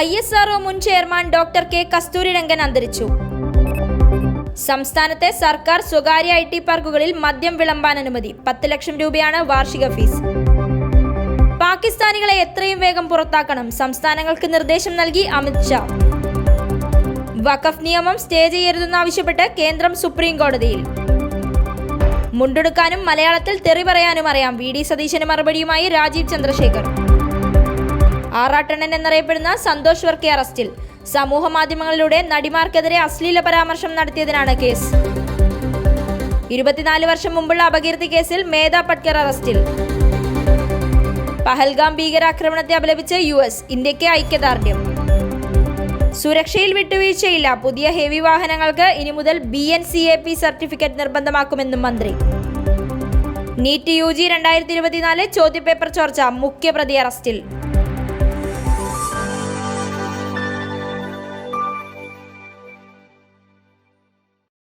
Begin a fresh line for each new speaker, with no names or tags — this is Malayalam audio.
ഐ എസ് ആർഒ മുൻ ചെയർമാൻ ഡോക്ടർ കെ കസ്തൂരിരംഗൻ അന്തരിച്ചു. സംസ്ഥാനത്തെ സർക്കാർ സ്വകാര്യ ഐ ടി പാർക്കുകളിൽ മദ്യം വിളമ്പാൻ അനുമതി. പത്ത് ലക്ഷം രൂപയാണ് വാർഷിക ഫീസ്. പാകിസ്ഥാനികളെ എത്രയും വേഗം പുറത്താക്കണം. സംസ്ഥാനങ്ങൾക്ക് നിർദ്ദേശം നൽകി അമിത്ഷാ വഖഫ് നിയമം സ്റ്റേ ചെയ്യരുതെന്നാവശ്യപ്പെട്ട് കേന്ദ്രം സുപ്രീം കോടതിയിൽ. മുണ്ടെടുക്കാനും മലയാളത്തിൽ തെറി പറയാനും അറിയാം. വി ഡി സതീശന് മറുപടിയുമായി രാജീവ് ചന്ദ്രശേഖർ. ആറാട്ടണ്ണൻ എന്നറിയപ്പെടുന്ന സന്തോഷ് വർക്കി അറസ്റ്റിൽ. സമൂഹ മാധ്യമങ്ങളിലൂടെ നടിമാർക്കെതിരെ അശ്ലീല പരാമർശം നടത്തിയതിനാണ് കേസ്. ഇരുപത്തിനാല് വർഷം മുമ്പുള്ള അപകീർത്തി കേസിൽ മേധ പട്കർ അറസ്റ്റിൽ. പഹൽഗാം ഭീകരാക്രമണത്തെ അപലപിച്ച് യു എസ് ഇന്ത്യയ്ക്ക് ഐക്യദാർഢ്യം. സുരക്ഷയിൽ വിട്ടുവീഴ്ചയില്ല. പുതിയ ഹെവി വാഹനങ്ങൾക്ക് ഇനി മുതൽ B N C A P certificate നിർബന്ധമാക്കുമെന്നും മന്ത്രി. നീറ്റ് യു ജി രണ്ടായിരത്തി ഇരുപത്തിനാല് ചോദ്യപേപ്പർ ചോർച്ച മുഖ്യപ്രതി അറസ്റ്റിൽ.